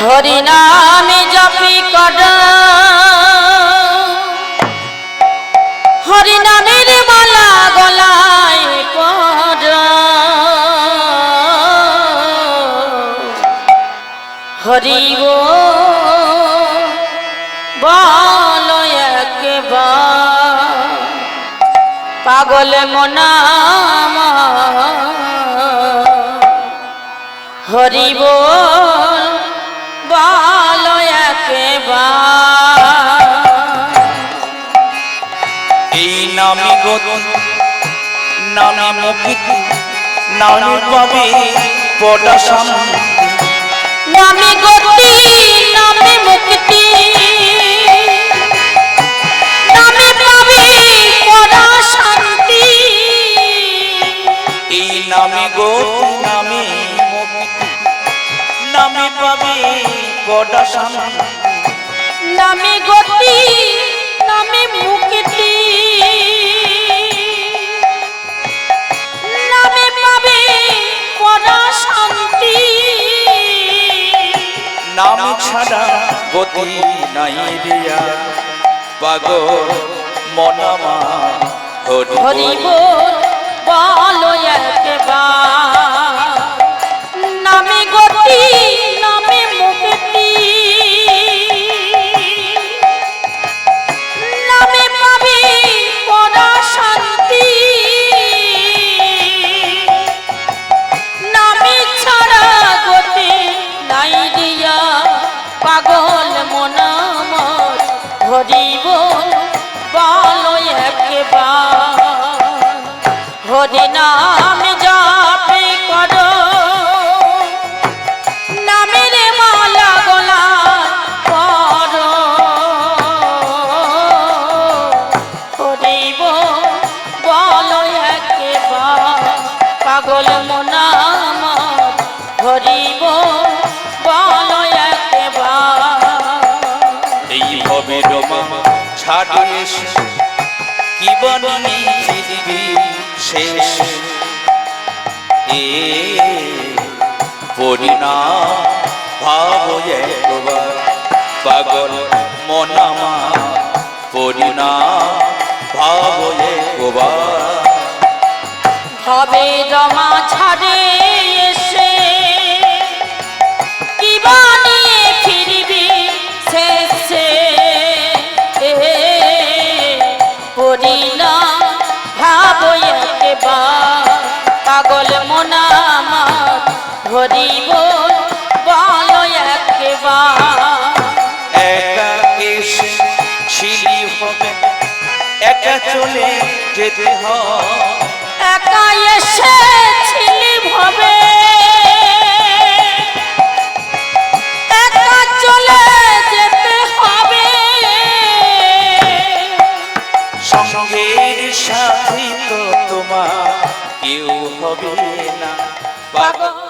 হরি নামে জপি কর। হরি নামের মালা গলায় হরিব বল একবার। পাগল মনাম। হরিব নামে গত নামে মুক্তি পাবে পড়া শান্তি নামে গতি নামে মুক্তি। নামে পাবে পরা শান্তি। এই নামে গত নামে মুক্তি। নামে পাবে পড়া শান্তি নামে গতি মুক্তি। নামে পাবে পরা শান্তি নাম ছাড়া গতি নাই রিয়া। পাগল মনামা হরি হরিব বলো একবার। নামে গতি হরিব এসে কি বননি পৃথিবী শেষ? এ পরিণাম ভাব একবার। পাগল মনামা পরিণাম ভাব একবার। হবে জমা ছাড়ে ধরিব বল একা এসে ছিলি হবে একা চলে যেতে হয় একা চলে যেতে হবে। সঙ্গের সাথী তো তোমার কেউ হবে না পাগল।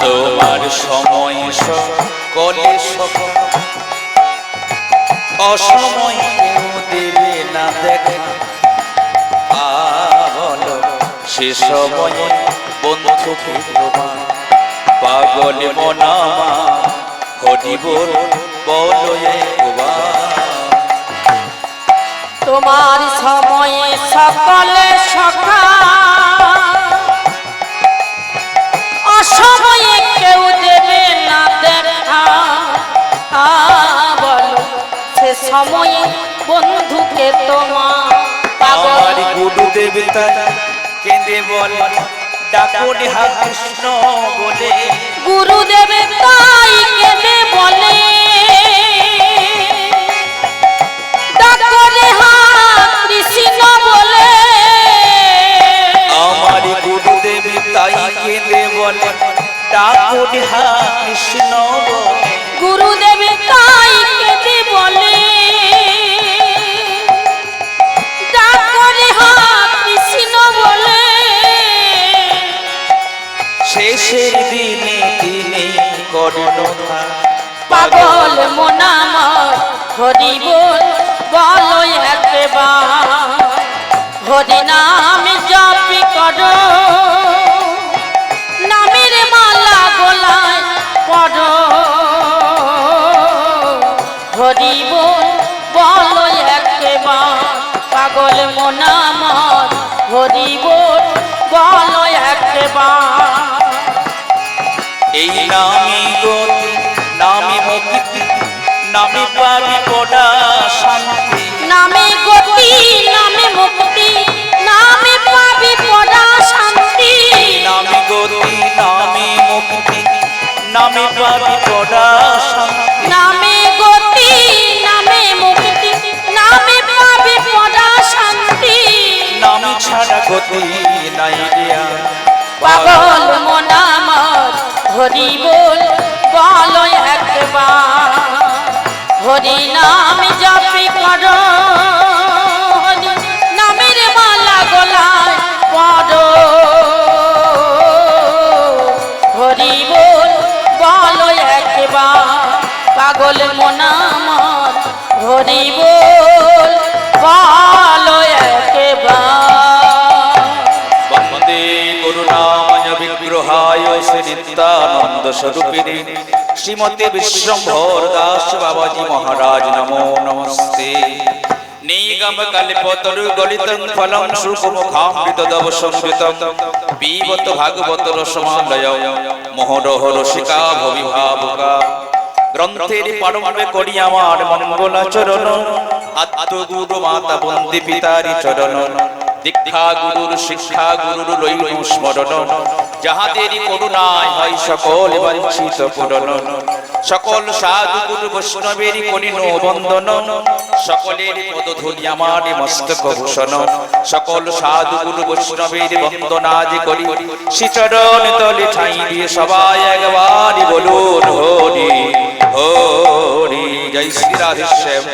তোমার সময় কলে সফল অসময় দেবে না দেখা। বলো, সে সময়ে বন্ধুকে পাগল মনামা হরি বল বলো একবার। তোমার সময়ে সকলে সখা অসময়ে কেউ দেবে না দেখা। বলো সে সময়ে বন্ধুকে তোমার গুরুদেব কেঁদে বলে ডাকুন হা কৃষ্ণ বলে। গুরুদেব ডাকুন হা কৃষ্ণ গুরুদেব তাই কেঁদে বলে ডাকরে হাত কৃষ্ণ বলে শেষের দিনে তিনি করেন পাগল মনামর হরি বল একবার হরি নাম জপি করো। হরি বল একবার। পাগল মনামর হরি বল একবার। এই নামি গতি নামি মুক্তি নামি পাবি পড়া শান্তি। নামে গতি নামে মুক্তি নামে পাবি শান্তি। নামি গতি নামি মুক্তি নামি পাবি শান্তি। নামে ছাড়া গতি নাই রিয়া পাগল মনামর হরি বল, বলো একবার। হরি নাম জপি কর নামের মালা গলায় পড়ো। হরি বল, বলো একবার। পাগল মনামর হরি বল, বলো একবার। বন্দে করুণাময় বিগ্রহায় শ্রী নিত্যানন্দ স্বরূপিণী। শ্রীমতে বিশ্বম্ভর দাস বাবাজি মহারাজ, নমো নমস্তে। নিগম কল্পতরু গলিতং ফলং সুখমুখামৃত দব সংযুতং পিবত ভাগবত রসমালয়, মোহরহ রসিকা ভবিভাবুকা। গ্রন্থের পারম্ভে করি আমার মঙ্গলাচরণ। আত্মগুরু মাতা বন্দি পিতারি চরণ। দীক্ষা গুরুর শিক্ষা গুরুর লইল স্মরণ। যাহাদেরই করুণায় হয় সকল বঞ্চিত পূরণ। সকল সাধু গুরু বৈষ্ণবের করিন বন্দন। সকলের পদধূলি আমার মস্তক ভূষণ। সকল সাধু গুরু বৈষ্ণবের বন্দনাদি করি। শ্রীচরণ তলে ঠাই দিয়ে সবাই একবারই বলুন, হরি হরি, জয় শ্রী রাধেশ্যাম